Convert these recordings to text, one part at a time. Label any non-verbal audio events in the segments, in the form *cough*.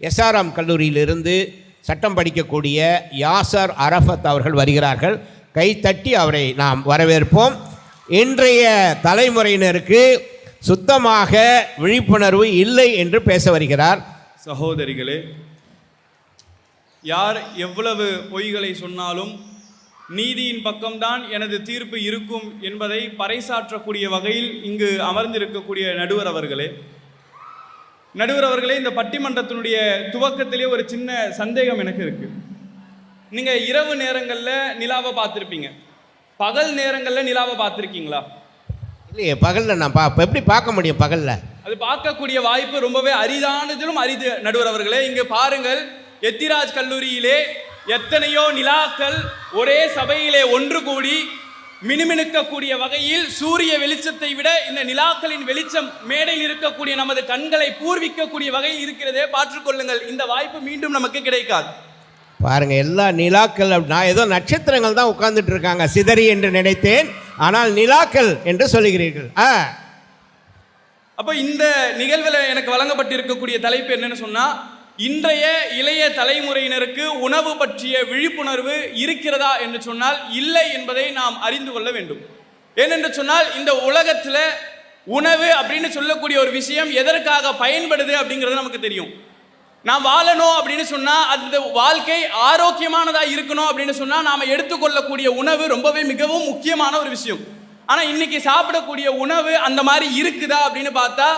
SRM கல்லூரியிலிருந்து சட்டம் படிக்கக்கூடிய Yasar Arafat அவர்கள் வருகிறார்கள். கைத்தட்டி அவரை நாம் வரவேற்போம். இன்றைய தலைமுறையினருக்கு சுத்தமாக விழிப்புணர்வு இல்லை என்று பேச வருகிறார். சகோதரிகளே யார் எவ்வளவு பொய்களை சொன்னாலும் நீதியின் பக்கம்தான் எனது தீர்ப்பு இருக்கும் என்பதை பறைசாற்றக்கூடிய வகையில் இங்கு அமர்ந்திருக்கக்கூடிய நடுவர் அவர்களே நடுவர் அவர்களே இந்த பட்டிமன்றத்தினுடைய துவக்கத்திலே ஒரு சின்ன சந்தேகம் எனக்கு இருக்கு. நீங்க இரவு நேரங்களில் நிலாவை பார்த்துருப்பீங்க. பகல் நேரங்களில் நிலாவை பார்த்துருக்கீங்களா? இல்லையே பகலில் நான் பா எப்படி பார்க்க முடியும் பகலில்? அது பார்க்கக்கூடிய வாய்ப்பு ரொம்பவே அரிதானதிலும் அரிது நடுவர் அவர்களே. இங்கு பாருங்கள் எத்திராஜ் கல்லூரியிலே எத்தனையோ நிலாக்கள் ஒரே சபையிலே ஒன்று கூடி மினுமினுக்கக்கூடிய வகையில் சூரிய வெளிச்சத்தை விட இந்த நிலாக்களின் வெளிச்சம் மேடையில் இருக்கக்கூடிய நமது கண்களை பூர்விக்கக்கூடிய வகையில் இருக்கிறதே. பாற்றுக்கொள்ளுங்கள் இந்த வாய்ப்பு மீண்டும் நமக்கு கிடைக்காது. பாருங்க எல்லா நிலாக்கள் நான் ஏதோ நட்சத்திரங்கள் தான் உட்கார்ந்துட்டு இருக்காங்க. சிதறி என்று நினைத்தேன். ஆனால் நிலாக்கள் என்று சொல்லுகிறீர்கள். ஆ. அப்போ இந்த நிகழ்வில் எனக்கு வழங்கப்பட்டிருக்கக்கூடிய தலைப்பு என்னன்னு சொன்னா இன்றைய இளைய தலைமுறையினருக்கு உணவு பற்றிய விழிப்புணர்வு இருக்கிறதா என்று சொன்னால் இல்லை என்பதை நாம் அறிந்து கொள்ள வேண்டும். ஏனென்று சொன்னால் இந்த உலகத்தில் உணவு அப்படின்னு சொல்லக்கூடிய ஒரு விஷயம் எதற்காக பயன்படுது அப்படிங்கிறது நமக்கு தெரியும். நாம் வாழணும் அப்படின்னு சொன்னால் அந்த வாழ்க்கை ஆரோக்கியமானதாக இருக்கணும் அப்படின்னு சொன்னால் நாம் எடுத்துக்கொள்ளக்கூடிய உணவு ரொம்பவே மிகவும் முக்கியமான ஒரு விஷயம். ஆனால் இன்னைக்கு சாப்பிடக்கூடிய உணவு அந்த மாதிரி இருக்குதா அப்படின்னு பார்த்தா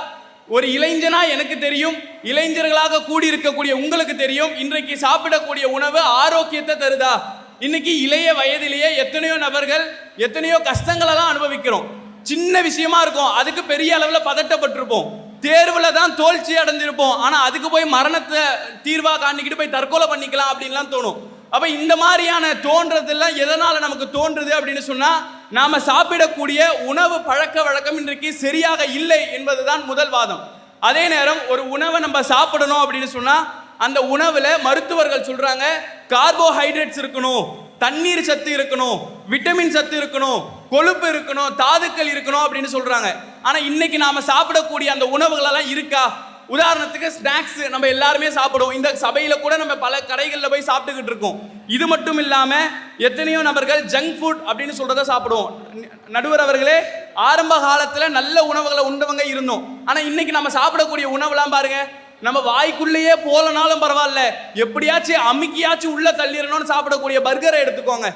ஒரு இளைஞனா எனக்கு தெரியும் இளைஞர்களாக கூடி இருக்கக்கூடிய உங்களுக்கு தெரியும் இன்றைக்கு சாப்பிடக்கூடிய உணவு ஆரோக்கியத்தை தருதா? இன்னைக்கு இளைய வயதிலேயே எத்தனையோ நபர்கள் எத்தனையோ கஷ்டங்களெல்லாம் அனுபவிக்கிறோம். சின்ன விஷயமா இருக்கும் அதுக்கு பெரிய அளவில் பதட்டப்பட்டிருப்போம். தேர்வில் தான் தோல்ச்சி அடைஞ்சிருப்போம். ஆனால் அதுக்கு போய் மரணத்தை தீர்வாக காண்டிக்கிட்டு போய் தற்கொலை பண்ணிக்கலாம் அப்படின்லாம் தோணும். அப்போ இந்த மாதிரியான தோன்றதெல்லாம் எதனால் நமக்கு தோன்றுது அப்படின்னு சொன்னால் நாம் சாப்பிடக்கூடிய உணவு பழக்க வழக்கம் இன்றைக்கு சரியாக இல்லை என்பதுதான் முதல் வாதம். அதே நேரம் ஒரு உணவை நம்ம சாப்பிடணும் அப்படின்னு சொன்னால் அந்த உணவில் மருத்துவர்கள் சொல்கிறாங்க கார்போஹைட்ரேட்ஸ் இருக்கணும் தண்ணீர் சத்து இருக்கணும் விட்டமின் சத்து இருக்கணும் கொழுப்பு இருக்கணும் தாதுக்கள் இருக்கணும் அப்படின்னு சொல்றாங்க. ஆனா இன்னைக்கு நாம சாப்பிடக்கூடிய அந்த உணவுகள் எல்லாம் இருக்கா? உதாரணத்துக்கு ஸ்நாக்ஸ் நம்ம எல்லாருமே சாப்பிடுவோம். இந்த சபையில் கூட நம்ம பல கடைகளில் போய் சாப்பிட்டுக்கிட்டு இருக்கோம். இது மட்டும் இல்லாமல் எத்தனையோ நபர்கள் ஜங்க் ஃபுட் அப்படின்னு சொல்கிறத சாப்பிடுவோம். நடுவர் அவர்களே ஆரம்ப காலத்தில் நல்ல உணவுகளை உண்டவங்க இருந்தோம். ஆனால் இன்னைக்கு நம்ம சாப்பிடக்கூடிய உணவுலாம் பாருங்க நம்ம வாய்க்குள்ளேயே போலனாலும் பரவாயில்ல. எப்படியாச்சும் அமுக்கியாச்சும் உள்ள தள்ளிடணும்னு சாப்பிடக்கூடிய பர்கரை எடுத்துக்கோங்க.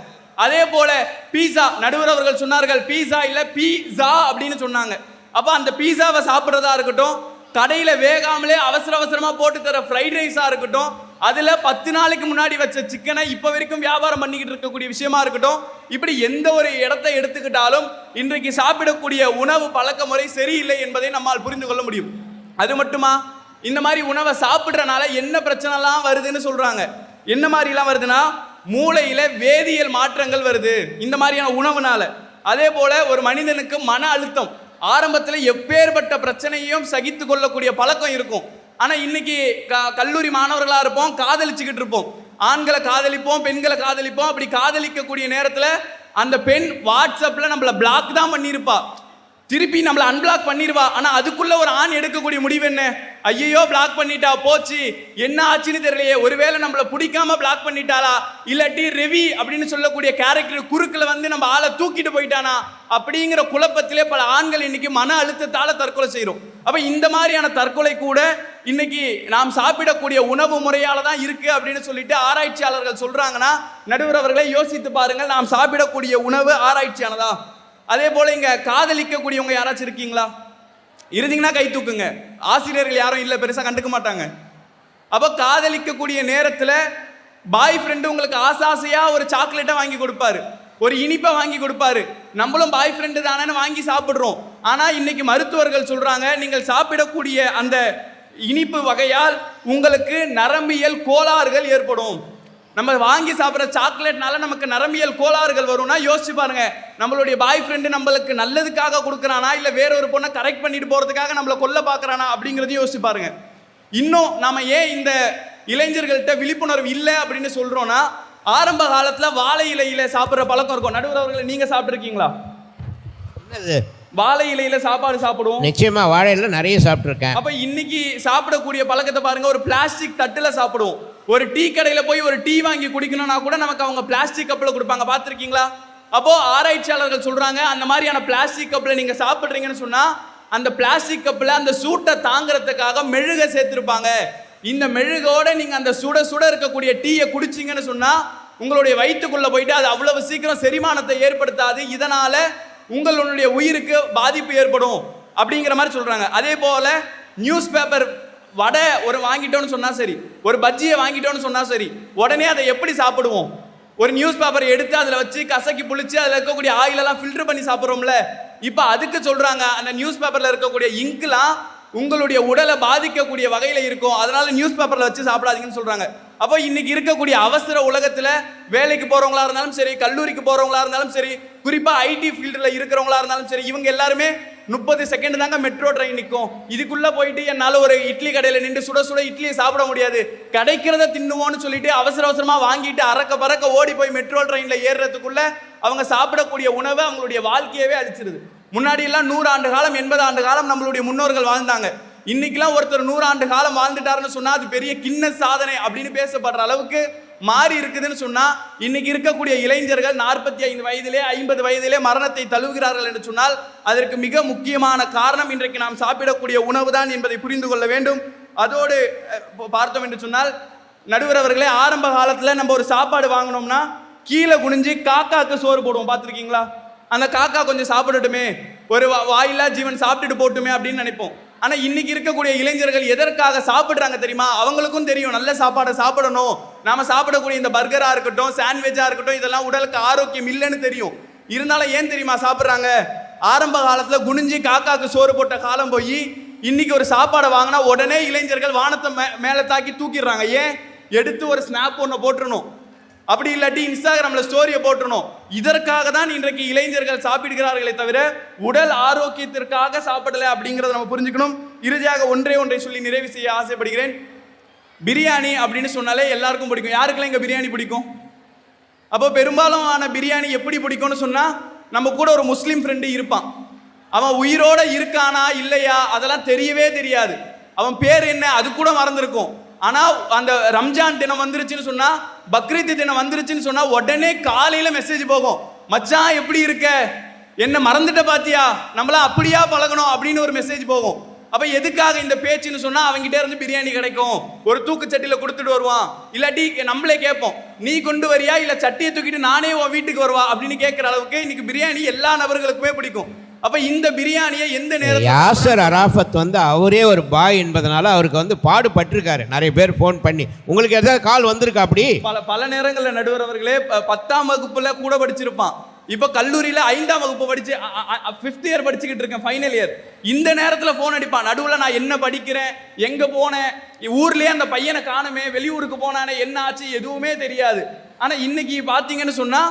அதே போல பீஸா நடுவர் அவர்கள் சொன்னார்கள் பீஸா இல்லை பீஸா அப்படின்னு சொன்னாங்க. அப்போ அந்த பீஸாவை சாப்பிட்றதா இருக்கட்டும் கடையில் வேகாமலே அவசர அவசரமாக போட்டு தர ஃப்ரைட் ரைஸாக இருக்கட்டும் அதில் பத்து நாளைக்கு முன்னாடி வச்ச சிக்கனை இப்போ வரைக்கும் வியாபாரம் பண்ணிக்கிட்டு இருக்கக்கூடிய விஷயமா இருக்கட்டும் இப்படி எந்த ஒரு இடத்தை எடுத்துக்கிட்டாலும் இன்றைக்கு சாப்பிடக்கூடிய உணவு பழக்க முறை சரியில்லை என்பதை நம்மால் புரிந்து கொள்ள முடியும். அது மட்டுமா? இந்த மாதிரி உணவை சாப்பிட்றனால என்ன பிரச்சனைலாம் வருதுன்னு சொல்கிறாங்க என்ன மாதிரிலாம் வருதுன்னா மூளையில் வேதியியல் மாற்றங்கள் வருது. இந்த மாதிரியான உணவுனால. அதே போல் ஒரு மனிதனுக்கு மன அழுத்தம். ஆரம்பத்தில் எப்பேற்பட்ட பிரச்சனையும் சகித்து கொள்ளக்கூடிய பழக்கம் இருக்கும். ஆனால் இன்னைக்கு க- கல்லூரி மாணவர்களாக இருப்போம் காதலிச்சுக்கிட்டு இருப்போம். ஆண்களை காதலிப்போம் பெண்களை காதலிப்போம் அப்படி காதலிக்கக்கூடிய நேரத்தில் அந்த பெண் வாட்ஸ்அப்பில் நம்மளை பிளாக் தான் பண்ணியிருப்பா. திருப்பி நம்மளை அன்பிளாக் பண்ணிடுவா. ஆனால் அதுக்குள்ள ஒரு ஆண் எடுக்கக்கூடிய முடிவு என்ன? ஐயோ பிளாக் பண்ணிட்டா போச்சு. என்ன ஆச்சுன்னு தெரியலையே. ஒருவேளை நம்மள பிடிக்காம பிளாக் பண்ணிட்டாளா? இல்லாட்டி ரெவி அப்படின்னு சொல்லக்கூடிய கேரக்டர் குறுக்கில் வந்து நம்ம ஆளை தூக்கிட்டு போயிட்டானா? அப்படிங்கிற குழப்பத்திலே பல ஆண்கள் இன்னைக்கு மன அழுத்தத்தால் தற்கொலை செய்கிறோம் அப்போ இந்த மாதிரியான தற்கொலை கூட இன்னைக்கு நாம் சாப்பிடக்கூடிய உணவு முறையால் தான் இருக்குது அப்படின்னு சொல்லிட்டு ஆராய்ச்சியாளர்கள் சொல்கிறாங்கன்னா நடுவர் அவர்களை யோசித்து பாருங்கள். நாம் சாப்பிடக்கூடிய உணவு ஆராய்ச்சியானதா? அதே போல இங்க காதலிக்கக்கூடியவங்க யாராச்சும் இருக்கீங்களா? இருந்தீங்கன்னா கை தூக்குங்க. ஆசிரியர்கள் யாரும் இல்லை பெருசாக கண்டுக்க மாட்டாங்க. அப்போ காதலிக்கக்கூடிய நேரத்தில் பாய் ஃப்ரெண்டு உங்களுக்கு ஆசாசையாக ஒரு சாக்லேட்டை வாங்கி கொடுப்பாரு. ஒரு இனிப்பை வாங்கி கொடுப்பாரு. நம்மளும் பாய் ஃப்ரெண்டு தானேன்னு வாங்கி சாப்பிட்றோம். ஆனால் இன்னைக்கு மருத்துவர்கள் சொல்கிறாங்க நீங்கள் சாப்பிடக்கூடிய அந்த இனிப்பு வகையால் உங்களுக்கு நரம்பியல் கோளாறுகள் ஏற்படும். நம்ம வாங்கி சாப்பிட்ற சாக்லேட்னால நமக்கு நரம்பியல் கோளாறுகள் வரும்னா யோசிச்சு பாருங்க. நம்மளுடைய பாய் ஃப்ரெண்டு நம்மளுக்கு நல்லதுக்காக கொடுக்குறானா இல்லை வேற ஒரு பொண்ணை கரெக்ட் பண்ணிட்டு போறதுக்காக நம்மளை கொல்ல பார்க்கறானா அப்படிங்கிறதையும் யோசிச்சு பாருங்க. இன்னும் நாம ஏன் இந்த இளைஞர்கள்ட்ட விழிப்புணர்வு இல்லை அப்படின்னு சொல்றோம்னா ஆரம்ப காலத்துல வாழை இலையில சாப்பிட்ற பழக்கம் இருக்கும். நடுவர் அவர்களை நீங்க சாப்பிட்ருக்கீங்களா வாழை இலையில சாப்பாடு சாப்பிடுவோம். நிச்சயமா வாழையில நிறைய சாப்பிட்ருக்கேன் அப்ப இன்னைக்கு சாப்பிடக்கூடிய பழக்கத்தை பாருங்க ஒரு பிளாஸ்டிக் தட்டுல சாப்பிடுவோம். ஒரு டீ கடையில் போய் ஒரு டீ வாங்கி குடிக்கணும்னா கூட நமக்கு அவங்க பிளாஸ்டிக் கப்பில் கொடுப்பாங்க. பார்த்துருக்கீங்களா? அப்போ ஆராய்ச்சியாளர்கள் சொல்றாங்க அந்த மாதிரியான பிளாஸ்டிக் கப்பில் நீங்கள் சாப்பிட்றீங்கன்னு சொன்னால் அந்த பிளாஸ்டிக் கப்பில் அந்த சூட்டை தாங்கிறதுக்காக மெழுகை சேர்த்துருப்பாங்க. இந்த மெழுகோட நீங்கள் அந்த சுட சுட இருக்கக்கூடிய டீயை குடிச்சிங்கன்னு சொன்னால் உங்களுடைய வயிற்றுக்குள்ளே போயிட்டு அது அவ்வளவு சீக்கிரம் செரிமானத்தை ஏற்படுத்தாது. இதனால் உங்களுடைய உயிருக்கு பாதிப்பு ஏற்படும் அப்படிங்கிற மாதிரி சொல்கிறாங்க அதே போல் நியூஸ் பேப்பர் வடை ஒரு வாங்கிட்டோம்னு சொன்னால் சரி ஒரு பஜ்ஜியை வாங்கிட்டோம்னு சொன்னால் சரி உடனே அதை எப்படி சாப்பிடுவோம்? ஒரு நியூஸ் பேப்பரை எடுத்து அதில் வச்சு கசக்கி புளிச்சு அதில் இருக்கக்கூடிய ஆயிலெல்லாம் ஃபில்டர் பண்ணி சாப்பிட்றோம்ல இப்போ அதுக்கு சொல்கிறாங்க அந்த நியூஸ் பேப்பரில் இருக்கக்கூடிய இங்க்லாம் உங்களுடைய உடலை பாதிக்கக்கூடிய வகையில் இருக்கும் அதனால நியூஸ் பேப்பரில் வச்சு சாப்பிடாதீங்கன்னு சொல்கிறாங்க அப்போ இன்னைக்கு இருக்கக்கூடிய அவசர உலகத்தில் வேலைக்கு போகிறவங்களா இருந்தாலும் சரி கல்லூரிக்கு போகிறவங்களா இருந்தாலும் சரி குறிப்பாக ஐடி ஃபீல்டில் இருக்கிறவங்களா இருந்தாலும் சரி இவங்க எல்லாருமே முப்பது செகண்ட் தாங்க மெட்ரோ ட்ரெயின் நிற்கும் இதுக்குள்ளே போயிட்டு என்னால் ஒரு இட்லி கடையில் நின்று சுட சுட இட்லியை சாப்பிட முடியாது. கிடைக்கிறத தின்னுவோன்னு சொல்லிட்டு அவசர அவசரமாக வாங்கிட்டு அறக்க பறக்க ஓடி போய் மெட்ரோ ட்ரெயினில் ஏறுறதுக்குள்ளே அவங்க சாப்பிடக்கூடிய உணவை அவங்களுடைய வாழ்க்கையவே அழிச்சிருது. முன்னாடி எல்லாம் நூறு ஆண்டு காலம் எண்பது ஆண்டு காலம் நம்மளுடைய முன்னோர்கள் வாழ்ந்தாங்க. இன்னைக்கெல்லாம் ஒருத்தர் நூறு ஆண்டு காலம் வாழ்ந்துட்டாருன்னு சொன்னால் அது பெரிய கிண்ண சாதனை அப்படின்னு பேசப்படுற அளவுக்கு மாறி இருக்குதுன்னு சொன்னா இன்னைக்கு இருக்கக்கூடிய இளைஞர்கள் நாற்பத்தி ஐந்து வயதிலே ஐம்பது வயதிலே மரணத்தை தழுவுகிறார்கள் என்று சொன்னால் அதற்கு மிக முக்கியமான காரணம் இன்றைக்கு நாம் சாப்பிடக்கூடிய உணவு தான் என்பதை புரிந்து கொள்ள வேண்டும். அதோடு பார்த்தோம் என்று சொன்னால் நடுவர் அவர்களே ஆரம்ப காலத்துல நம்ம ஒரு சாப்பாடு வாங்கினோம்னா கீழே குனிஞ்சு காக்காக்கு சோறு போடுவோம் பார்த்துருக்கீங்களா? அந்த காக்கா கொஞ்சம் சாப்பிடட்டுமே ஒரு வா- ஜீவன் சாப்பிட்டுட்டு போட்டுமே அப்படின்னு நினைப்போம். ஆனால் இன்னைக்கு இருக்கக்கூடிய இளைஞர்கள் எதற்காக சாப்பிட்றாங்க தெரியுமா? அவங்களுக்கும் தெரியும். நல்ல சாப்பாடை சாப்பிடணும். நாம சாப்பிடக்கூடிய இந்த பர்கராக இருக்கட்டும் சாண்ட்விச்சாக இருக்கட்டும் இதெல்லாம் உடலுக்கு ஆரோக்கியம் இல்லைன்னு தெரியும். இருந்தாலும் ஏன் தெரியுமா சாப்பிட்றாங்க? ஆரம்ப காலத்தில் குனிஞ்சு காக்காக்கு சோறு போட்ட காலம் போய் இன்னைக்கு ஒரு சாப்பாடை வாங்கினா உடனே இளைஞர்கள் வானத்தை மே- மேலே தாக்கி தூக்கிடுறாங்க. ஏன்? எடுத்து ஒரு ஸ்னாப் ஒன்று போட்டுருணும் அப்படி இல்லாட்டி இன்ஸ்டாகிராமில் ஸ்டோரியை போட்டுருணும் இதற்காக தான் இன்றைக்கு இளைஞர்கள் சாப்பிடுகிறார்களே தவிர உடல் ஆரோக்கியத்திற்காக சாப்பிடலை அப்படிங்கிறத நம்ம புரிஞ்சுக்கணும். இறுதியாக ஒன்றே ஒன்றை சொல்லி நிறைவு செய்ய ஆசைப்படுகிறேன். பிரியாணி அப்படின்னு சொன்னாலே எல்லாருக்கும் பிடிக்கும். யாருக்கெல்லாம் இங்கே பிரியாணி பிடிக்கும்? அப்போ பெரும்பாலும் ஆன பிரியாணி எப்படி பிடிக்கும்னு சொன்னால் நம்ம கூட ஒரு முஸ்லீம் ஃப்ரெண்டு இருப்பான். அவன் உயிரோட இருக்கானா இல்லையா அதெல்லாம் தெரியவே தெரியாது. அவன் பேர் என்ன? அது கூட மறந்துருக்கும். ஆனா அந்த ரம்ஜான் தினம் வந்துருச்சுன்னு சொன்னா பக்ரீத் தினம் வந்துருச்சுன்னு சொன்னா உடனே காலையில மெசேஜ் போகும். மச்சான் எப்படி இருக்க? என்ன மறந்துட்ட பாத்தியா? நம்மளாம் அப்படியா பழகணும்? அப்படின்னு ஒரு மெசேஜ் போகும். அப்ப எதுக்காக இந்த பேச்சுன்னு சொன்னா அவங்ககிட்ட இருந்து பிரியாணி கிடைக்கும். ஒரு தூக்கு சட்டியில கொடுத்துட்டு வருவான். இல்லாட்டி நம்மளே கேட்போம். நீ கொண்டு வரியா? இல்ல சட்டியை தூக்கிட்டு நானே உன் வீட்டுக்கு வருவா? அப்படின்னு கேட்கிற அளவுக்கு இன்னைக்கு பிரியாணி எல்லா நபர்களுக்குமே பிடிக்கும். அப்ப இந்த பிரியாணியை எந்த நேரத்தில் யாசர் அராஃபத் வந்து அவரே ஒரு பாய் என்பதனால அவருக்கு வந்து பாடுபட்டிருக்காரு. நிறைய பேர் ஃபோன் பண்ணி. உங்களுக்கு ஏதாவது கால் வந்திருக்கா அப்படி? பல பல நேரங்களில் நடுவர் அவர்களே பத்தாம் வகுப்புல கூட படிச்சிருப்பான். இப்போ கல்லூரியில ஐந்தாம் வகுப்பு படிச்சு ஃபிஃப்த் இயர் படிச்சுக்கிட்டு இருக்கேன் ஃபைனல் இயர் இந்த நேரத்துல ஃபோன் அடிப்பான். நடுவுல நான் என்ன படிக்கிறேன் எங்க போனேன் ஊர்லயே அந்த பையனை காணுமே வெளியூருக்கு போனானே என்ன ஆச்சு எதுவுமே தெரியாது. ஆனா இன்னைக்கு பாத்தீங்கன்னு சொன்னா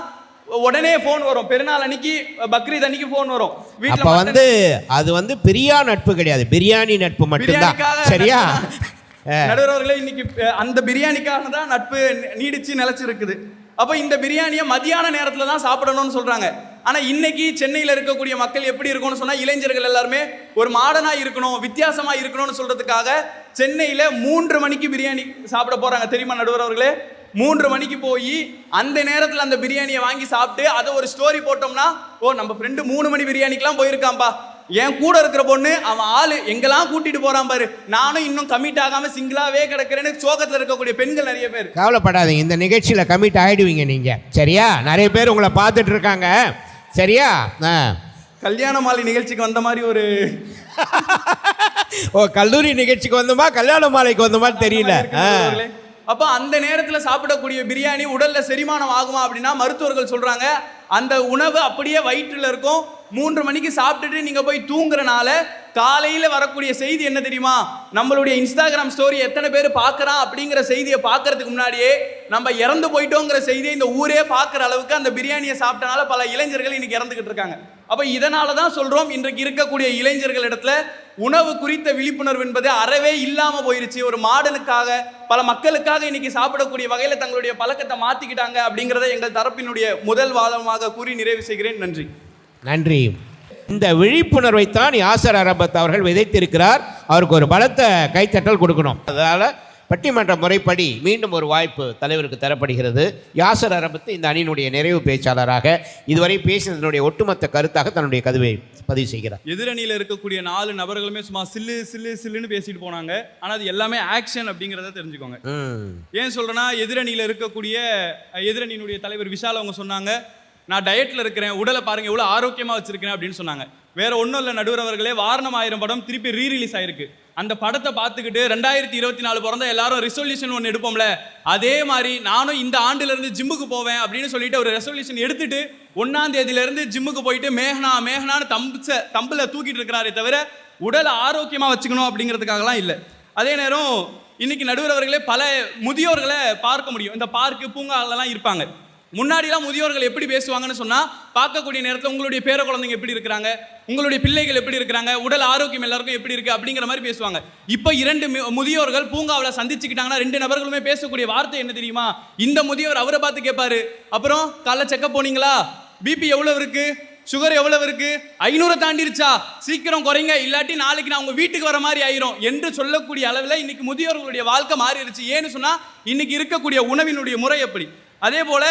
உடனே ஃபோன் வரும். பெருநாள் அன்னைக்கு பக்ரீத் அன்னைக்கு ஃபோன் வரும். அப்ப வந்து அது வந்து பிரியா நட்பு கிடையாது. பிரியாணி நட்பு மட்டும்தான். சரியா? *laughs* நடுவர் அவர்களே இன்னைக்கு அந்த பிரியாணிக்காக தான் நட்பு நீடிச்சு நிலைச்சிருக்குது. அப்போ இந்த பிரியாணியை மதியான நேரத்துல தான் சாப்பிடணும்னு சொல்றாங்க. ஆனா இன்னைக்கு சென்னையில இருக்கக்கூடிய மக்கள் எப்படி இருக்கும்னு சொன்னா இளைஞர்கள் எல்லாருமே ஒரு மாடர்னா இருக்கணும் வித்தியாசமா இருக்கணும்னு சொல்றதுக்காக சென்னையில மூன்று மணிக்கு பிரியாணி சாப்பிட போறாங்க. தெரியுமா நடுவர் அவர்களே மூன்று மணிக்கு போய் அந்த நேரத்துல அந்த பிரியாணியை வாங்கி சாப்பிட்டு அதை ஒரு ஸ்டோரி போட்டோம்னா ஓ நம்ம ஃப்ரெண்டு மூணு மணி பிரியாணிக்கெல்லாம் போயிருக்காம்பா. என் கூட இருக்கிற பொண்ணு அவன் ஆளு எங்கெல்லாம் கூட்டிட்டு போறான் பாரு. நானும் இன்னும் கமிட் ஆகாம சிங்கிளாவே கிடக்கிறேன்னு சோகத்துல இருக்கக்கூடிய பெண்கள் நிறைய பேர். கவலைப்படாதீங்க இந்த நிகழ்ச்சியில் கமிட் ஆயிடுவீங்க நீங்க. சரியா? நிறைய பேர் உங்களை பார்த்துட்டு இருக்காங்க. சரியா. கல்யாண மாலை நிகழ்ச்சிக்கு வந்த மாதிரி ஒரு ஓ கல்லூரி நிகழ்ச்சிக்கு வந்தோமா? கல்யாண மாலைக்கு வந்தோமா தெரியல. ஆ. இருக்கிறவர்களே. அப்போ அந்த நேரத்தில் சாப்பிடக்கூடிய பிரியாணி உடலில் செரிமானம் ஆகுமா அப்படின்னா மருத்துவர்கள் சொல்கிறாங்க அந்த உணவு அப்படியே வயிற்றில் இருக்கும். மூன்று மணிக்கு சாப்பிட்டுட்டு நீங்கள் போய் தூங்குறனால காலையில் வரக்கூடிய செய்தி என்ன தெரியுமா? நம்மளுடைய இன்ஸ்டாகிராம் ஸ்டோரி எத்தனை பேர் பார்க்குறான் அப்படிங்கிற செய்தியை பார்க்கறதுக்கு முன்னாடியே நம்ம இறந்து போயிட்டோங்கிற செய்தியை இந்த ஊரே பார்க்குற அளவுக்கு அந்த பிரியாணியை சாப்பிட்டனால பல இளைஞர்கள் இன்னைக்கு இறந்துக்கிட்டு இருக்காங்க. அப்போ இதனால தான் சொல்கிறோம் இன்றைக்கு இருக்கக்கூடிய இளைஞர்கள் இடத்துல உணவு குறித்த விழிப்புணர்வு என்பது அறவே இல்லாமல் போயிருச்சு. ஒரு மாடனுக்காக பல மக்களுக்காக இன்னைக்கு சாப்பிடக்கூடிய வகையில் தங்களுடைய பழக்கத்தை மாற்றிக்கிட்டாங்க அப்படிங்கிறத எங்கள் தரப்பினுடைய முதல் வாதமாக கூறி நிறைவு செய்கிறேன். நன்றி. நன்றி. இந்த விழிப்புணர்வை தான் யாசர் அரபத் அவர்கள் விதைத்திருக்கிறார். அவருக்கு ஒரு பலத்த கைத்தட்டல் கொடுக்கணும். அதனால் பட்டிமன்ற முறைப்படி மீண்டும் ஒரு வாய்ப்பு தலைவருக்கு தரப்படுகிறது. யாசர் அரபத்து இந்த அணியினுடைய நிறைவு பேச்சாளராக இதுவரை பேசினதனுடைய ஒட்டுமொத்த கருத்தாக தன்னுடைய கதுவை பதிவு செய்கிறார். எதிரணியில் இருக்கக்கூடிய நாலு நபர்களுமே சும்மா சில்லு சில்லு சில்லுன்னு பேசிட்டு போனாங்க. ஆனால் அது எல்லாமே ஆக்ஷன் அப்படிங்கிறத தெரிஞ்சுக்கோங்க. ஏன் சொல்றேன்னா எதிரணியில் இருக்கக்கூடிய எதிரணியினுடைய தலைவர் விஷால் அவங்க சொன்னாங்க நான் டயட்ல இருக்கிறேன் உடலை பாருங்க எவ்வளவு ஆரோக்கியமா வச்சிருக்கிறேன் அப்படின்னு சொன்னாங்க. வேற ஒன்றும் இல்லை நடுவர் அவர்களே. வாரணம் ஆயிரம் படம் திருப்பி ரீ ரிலீஸ் ஆயிருக்கு. அந்த படத்தை பார்த்துக்கிட்டு ரெண்டாயிரத்தி இருபத்தி நாலு பிறந்த எல்லாரும் ரெசல்யூஷன் ஒன்று எடுப்போம்ல. அதே மாதிரி நானும் இந்த ஆண்டுலேருந்து ஜிம்முக்கு போவேன் அப்படின்னு சொல்லிட்டு ஒரு ரெசல்யூஷன் எடுத்துட்டு ஒன்னாம் தேதியிலேருந்து ஜிம்முக்கு போயிட்டு மேகனா மேகனான்னு தம்பு தம்புல தூக்கிட்டு இருக்கிறாரே தவிர உடலை ஆரோக்கியமாக வச்சுக்கணும் அப்படிங்கிறதுக்காகலாம் இல்லை. அதே நேரம் இன்னைக்கு நடுவர் அவர்களே பல முதியோர்களை பார்க்க முடியும். இந்த பார்க்கு பூங்காலெல்லாம் இருப்பாங்க. முன்னாடிலாம் முதியோர்கள் எப்படி பேசுவாங்கன்னு சொன்னால் பார்க்கக்கூடிய நேரத்தில் உங்களுடைய பேர குழந்தைங்க எப்படி இருக்கிறாங்க உங்களுடைய பிள்ளைகள் எப்படி இருக்கிறாங்க உடல் ஆரோக்கியம் எல்லாருக்கும் எப்படி இருக்கு அப்படிங்கிற மாதிரி பேசுவாங்க. இப்போ இரண்டு முதியோர்கள் பூங்காவில் சந்திச்சுக்கிட்டாங்கன்னா ரெண்டு நபர்களுமே பேசக்கூடிய வார்த்தை என்ன தெரியுமா? இந்த முதியோர் அவரை பார்த்து கேட்பாரு அப்புறம் காலைல செக்கப் போனீங்களா? பிபி எவ்வளோ இருக்கு? சுகர் எவ்வளவு இருக்கு? ஐநூறு தாண்டிருச்சா? சீக்கிரம் குறைங்க இல்லாட்டி நாளைக்கு நான் உங்க வீட்டுக்கு வர மாதிரி ஆயிரும் என்று சொல்லக்கூடிய அளவில் இன்னைக்கு முதியோர்களுடைய வாழ்க்கை மாறிடுச்சு. ஏன்னு சொன்னா இன்னைக்கு இருக்கக்கூடிய உணவினுடைய முறை எப்படி? அதே போல்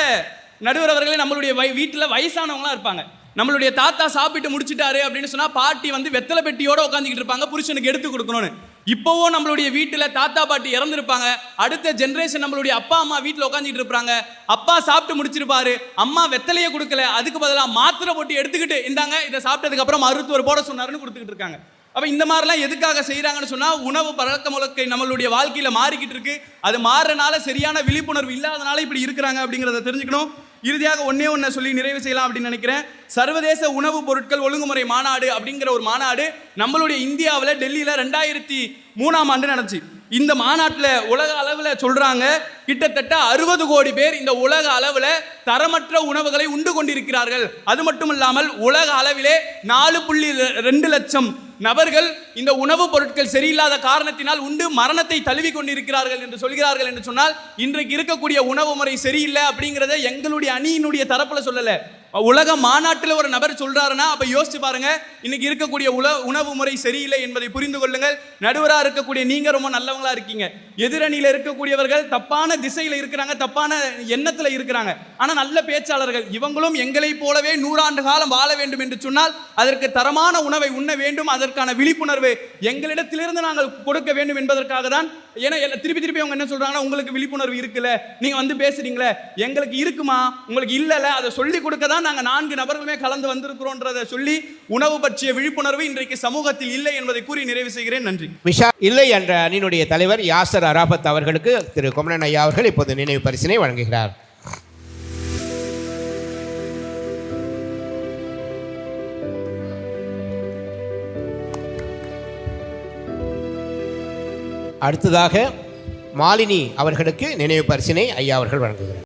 நடுவர் அவர்களே நம்மளுடைய வை வீட்டில் வயசானவங்களாம் இருப்பாங்க. நம்மளுடைய தாத்தா சாப்பிட்டு முடிச்சிட்டாரு அப்படின்னு சொன்னால் பாட்டி வந்து வெத்தலை பெட்டியோட உட்காந்துக்கிட்டு இருப்பாங்க புருஷனுக்கு எடுத்து கொடுக்கணும்னு. இப்போவோ நம்மளுடைய வீட்டில் தாத்தா பாட்டி இறந்துருப்பாங்க. அடுத்த ஜென்ரேஷன் நம்மளுடைய அப்பா அம்மா வீட்டில் உட்காந்துட்டு இருப்பாங்க. அப்பா சாப்பிட்டு முடிச்சிருப்பாரு அம்மா வெத்தலையே கொடுக்கல அதுக்கு பதிலாக மாத்திரை போட்டு எடுத்துக்கிட்டு இருந்தாங்க இதை சாப்பிட்டதுக்கு அப்புறம் மருத்துவர் போட சொன்னாருன்னு கொடுத்துக்கிட்டு இருக்காங்க. அப்போ இந்த மாதிரிலாம் எதுக்காக செய்கிறாங்கன்னு சொன்னால் உணவு பழக்க முழக்கை நம்மளுடைய வாழ்க்கையில் மாறிக்கிட்டு இருக்கு. அது மாறுறனால சரியான விழிப்புணர்வு இல்லாதனால இப்படி இருக்கிறாங்க அப்படிங்கிறத தெரிஞ்சுக்கணும். இறுதியாக ஒன்றே ஒன்றை சொல்லி நிறைவு செய்யலாம் அப்படின்னு நினைக்கிறேன். சர்வதேச உணவுப் பொருட்கள் ஒழுங்குமுறை மாநாடு அப்படிங்கிற ஒரு மாநாடு நம்மளுடைய இந்தியாவில் டெல்லியில் ரெண்டாயிரத்தி மூணாம் ஆண்டு நடந்துச்சு. இந்த மாநாட்டில் உலக அளவில் சொல்கிறாங்க கிட்டத்தட்ட அறுபது கோடி பேர் இந்த உலக அளவில் தரமற்ற உணவுகளை உண்டு கொண்டிருக்கிறார்கள். அது மட்டும் இல்லாமல் உலக அளவிலே நாலு புள்ளி ரெண்டு லட்சம் நபர்கள் இந்த உணவுப் பொருட்கள் சரியில்லாத காரணத்தினால் உண்டு மரணத்தை தழுவி கொண்டிருக்கிறார்கள் என்று சொல்கிறார்கள் என்று சொன்னால் இன்றைக்கு இருக்கக்கூடிய உணவு முறை சரியில்லை அப்படிங்கிறத எங்களுடைய அணியினுடைய தரப்பில் சொல்லலை. உலக மாநாட்டில் ஒரு நபர் சொல்றாருன்னா அப்ப யோசிச்சு பாருங்க. இன்னைக்கு இருக்கக்கூடிய உல உணவு முறை சரியில்லை என்பதை புரிந்து கொள்ளுங்கள். நடுவராக இருக்கக்கூடிய நீங்க ரொம்ப நல்லவங்களா இருக்கீங்க. எதிரணியில இருக்கக்கூடியவர்கள் தப்பான திசையில இருக்கிறாங்க தப்பான எண்ணத்துல இருக்கிறாங்க. ஆனா நல்ல பேச்சாளர்கள் இவங்களும் எங்களைப் போலவே நூறாண்டு காலம் வாழ வேண்டும் என்று சொன்னால் அதற்கு தரமான உணவை உண்ண வேண்டும் அதற்கான விழிப்புணர்வு எங்களிடத்திலிருந்து நாங்கள் கொடுக்க வேண்டும் என்பதற்காக தான். ஏன்னா திருப்பி திருப்பி அவங்க என்ன சொல்றாங்கன்னா உங்களுக்கு விழிப்புணர்வு இருக்குல்ல நீங்க வந்து பேசுறீங்களே எங்களுக்கு இருக்குமா உங்களுக்கு இல்லல அதை சொல்லி கொடுக்க தான் தான் நாங்கள் நான்கு நபர்களுமே கலந்து வந்திருக்கிறோன்றதை சொல்லி உணவு பற்றிய விழிப்புணர்வு இன்றைக்கு சமூகத்தில் இல்லை என்பதை கூறி நிறைவு செய்கிறேன். நன்றி. விஷா இல்லை என்ற அணியினுடைய தலைவர் யாசர் அராபத் அவர்களுக்கு திரு குமரன் ஐயா அவர்கள் இப்போது நினைவு பரிசினை வழங்குகிறார். அடுத்ததாக மாலினி அவர்களுக்கு நினைவு பரிசினை ஐயா அவர்கள் வழங்குகிறார்.